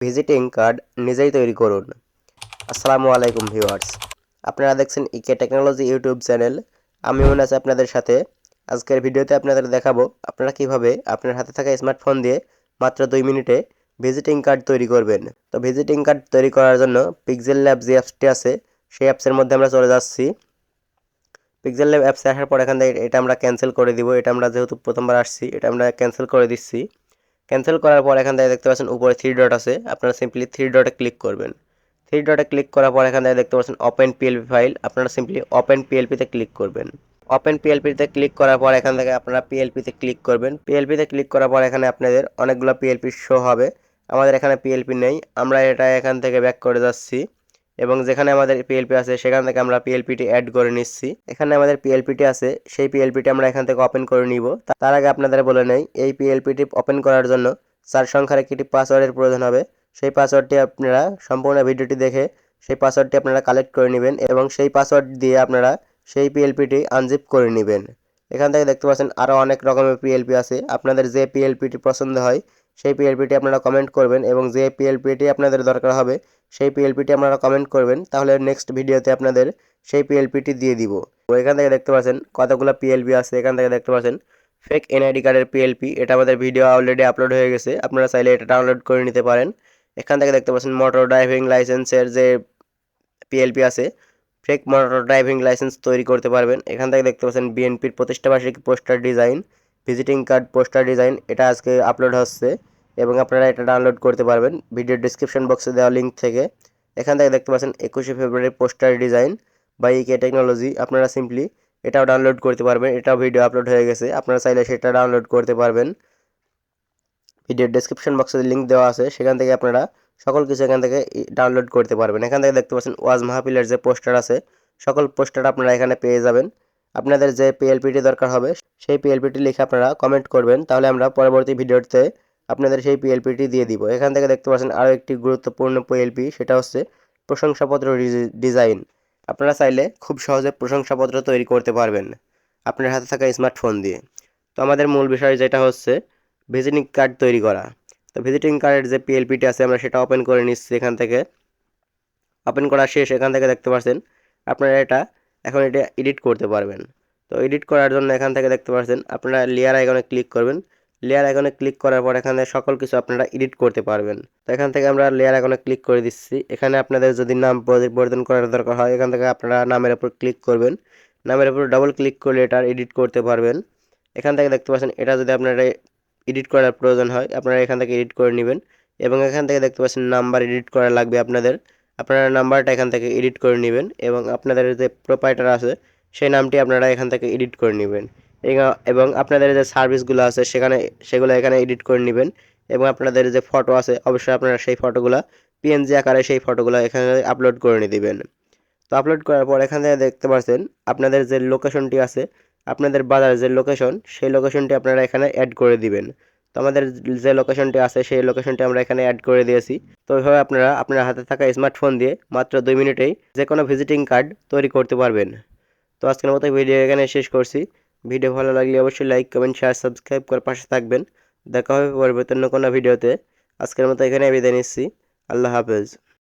Visiting card নিজেই তৈরি করুন। আসসালামু আলাইকুম ভিউয়ার্স। আপনারা দেখছেন ইকে টেকনোলজি ইউটিউব চ্যানেল। আমি মনে আছি আপনাদের সাথে। আজকের ভিডিওতে আপনাদের দেখাবো আপনারা কীভাবে আপনার হাতে থাকা স্মার্টফোন দিয়ে মাত্র দুই মিনিটে ভিজিটিং কার্ড তৈরি করবেন। তো ভিজিটিং কার্ড তৈরি করার জন্য পিক্সেল ল্যাব যে অ্যাপসটি আছে, সেই অ্যাপসের মধ্যে আমরা চলে যাচ্ছি। পিক্সেল ল্যাব অ্যাপসে আসার পর এখান থেকে এটা আমরা ক্যান্সেল করে দিব। এটা আমরা যেহেতু প্রথমবার আসছি, এটা আমরা ক্যান্সেল করে দিচ্ছি। ক্যান্সেল করার পর এখান থেকে দেখতে পাচ্ছেন উপরে থ্রি ডট আছে। আপনারা সিম্পলি থ্রি ডটে ক্লিক করবেন। থ্রি ডটে ক্লিক করার পর এখান থেকে দেখতে পাচ্ছেন ওপেন পিএলপি ফাইল আপনারা সিম্পলি ওপেন পিএলপিতে ক্লিক করবেন। ওপেন পিএলপিতে ক্লিক করার পর এখান থেকে আপনারা পিএলপিতে ক্লিক করবেন। পিএলপিতে ক্লিক করার পর এখানে আপনাদের অনেকগুলো পিএলপি শো হবে। আমাদের এখানে পিএলপি নেই। আমরা এটা এখান থেকে ব্যাক করে যাচ্ছি। এবং যেখানে আমাদের পিএলপি আছে, সেখান থেকে আমরা পিএলপিটি অ্যাড করে নিচ্ছি। এখানে আমাদের পিএলপিটি আছে, সেই পিএলপিটি আমরা এখান থেকে ওপেন করে নিব। তার আগে আপনাদের বলে নেই, এই পিএলপিটি ওপেন করার জন্য চার সংখ্যার একটি পাসওয়ার্ডের প্রয়োজন হবে। সেই পাসওয়ার্ডটি আপনারা সম্পূর্ণ ভিডিওটি দেখে সেই পাসওয়ার্ডটি আপনারা কালেক্ট করে নেবেন এবং সেই পাসওয়ার্ড দিয়ে আপনারা সেই পিএলপিটি আনজিপ করে নেবেন। এখান থেকে দেখতে পাচ্ছেন আরও অনেক রকমের পিএলপি আছে। আপনাদের যে পিএলপিটি পছন্দ হয় সেই পিএলপিটি আপনারা কমেন্ট করবেন এবং যে পিএলপিটি আপনাদের দরকার হবে, সেই পিএলপিটি আপনারা কমেন্ট করবেন, তাহলে নেক্সট ভিডিওতে আপনাদের সেই পিএলপিটি দিয়ে দিব। এখান থেকে দেখতে পাচ্ছেন কতগুলো পিএলপি আছে, এখান থেকে দেখতে পাচ্ছেন ফেক এনআইডি কার্ডের পিএলপি এটা আমাদের ভিডিও অলরেডি আপলোড হয়ে গেছে, আপনারা চাইলে এটা ডাউনলোড করে নিতে পারেন। এখান থেকে দেখতে পাচ্ছেন মোটর ড্রাইভিং লাইসেন্সের যে পিএলপি আছে ফেক মোটর ড্রাইভিং লাইসেন্স তৈরি করতে পারবেন। এখান থেকে দেখতে পাচ্ছেন বিএনপির প্রতিষ্ঠাবার্ষিকী poster design visiting card, poster design, এটা আজকে আপলোড হচ্ছে এবং আপনারা এটা ডাউনলোড করতে পারবেন। ভিডিও ডিসক্রিপশন বক্সে দেওয়া লিঙ্ক থেকে। এখান থেকে দেখতে পাচ্ছেন একুশে ফেব্রুয়ারি পোস্টার ডিজাইন বা ইকে টেকনোলজি আপনারা সিম্পলি এটাও ডাউনলোড করতে পারবেন। এটাও ভিডিও আপলোড হয়ে গেছে। আপনারা চাইলে সেটা ডাউনলোড করতে পারবেন। ভিডিও ডিসক্রিপশন বক্সে লিঙ্ক দেওয়া আছে। সেখান থেকে আপনারা সকল কিছু এখান থেকে ডাউনলোড করতে পারবেন। এখান থেকে দেখতে পাচ্ছেন ওয়াজ মাহফিলের যে পোস্টার আছে, সকল পোস্টার আপনারা এখানে পেয়ে যাবেন। আপনাদের যে পিএলপিটি দরকার হবে, সেই পিএলপিটি লিখে আপনারা কমেন্ট করবেন, তাহলে আমরা পরবর্তী ভিডিওতে আপনাদের সেই পিএলপিটি দিয়ে দিব। এখান থেকে দেখতে পাচ্ছেন আরও একটি গুরুত্বপূর্ণ পিএলপি সেটা হচ্ছে প্রশংসাপত্র ডিজাইন। আপনারা চাইলে খুব সহজে প্রশংসাপত্র তৈরি করতে পারবেন আপনার হাতে থাকা স্মার্টফোন দিয়ে। তো আমাদের মূল বিষয় যেটা হচ্ছে ভিজিটিং কার্ড তৈরি করা। তো ভিজিটিং কার্ডের যে পিএলপিটি আছে, আমরা সেটা ওপেন করে নিচ্ছি এখান থেকে। ওপেন করা শেষ, এখান থেকে দেখতে পাচ্ছেন আপনারা এটা এখন এটা এডিট করতে পারবেন। তো এডিট করার জন্য এখান থেকে দেখতে পাচ্ছেন, আপনারা লেয়ার আইকনে ক্লিক করবেন। লেয়ার আইকনে ক্লিক করার পর এখানে সকল কিছু আপনারা এডিট করতে পারবেন। তো এখান থেকে আমরা লেয়ার আইকনে ক্লিক করে দিচ্ছি। এখানে আপনাদের যদি নাম পরিবর্তন করার দরকার হয়, এখান থেকে আপনারা নামের উপর ক্লিক করবেন। নামের উপর ডাবল ক্লিক করলে এটা এডিট করতে পারবেন। এখান থেকে দেখতে পাচ্ছেন, এটা যদি আপনারা এডিট করার প্রয়োজন হয়, আপনারা এখান থেকে এডিট করে নেবেন। এবং এখান থেকে দেখতে পাচ্ছেন নাম্বার এডিট করা লাগবে আপনাদের। আপনারা নাম্বারটা এখান থেকে এডিট করে নেবেন এবং আপনাদের যে প্রোপাইটার আছে, সেই নামটি আপনারা এখান থেকে এডিট করে নেবেন। এবং আপনাদের যে সার্ভিসগুলো আছে, সেখানে, সেগুলো এখানে এডিট করে নেবেন। এবং আপনাদের যে ফটো আছে, অবশ্যই আপনারা সেই ফটোগুলো পিএনজি আকারে সেই ফটোগুলো এখানে আপলোড করে নিয়ে দেবেন তো আপলোড করার পর এখান থেকে দেখতে পাচ্ছেন, আপনাদের যে লোকেশনটি আছে, আপনাদের বাজার যে লোকেশন সেই লোকেশনটি আপনারা এখানে অ্যাড করে দিবেন। তো আমাদের যে লোকেশনটি আছে, সেই লোকেশনটি আমরা এখানে অ্যাড করে দিয়েছি। তো ওইভাবে আপনারা আপনার হাতে থাকা স্মার্টফোন দিয়ে মাত্র দুই মিনিটেই যে কোনো ভিজিটিং কার্ড তৈরি করতে পারবেন। তো আজকের মতো ভিডিও এখানে শেষ করছি। ভিডিও ভালো লাগলে অবশ্যই লাইক কমেন্ট শেয়ার সাবস্ক্রাইব করে পাশে থাকবেন। দেখা হবে পরবর্তী অন্য কোনো ভিডিওতে আজকের মতো এখানে বিদায় নিচ্ছি। আল্লাহ হাফেজ।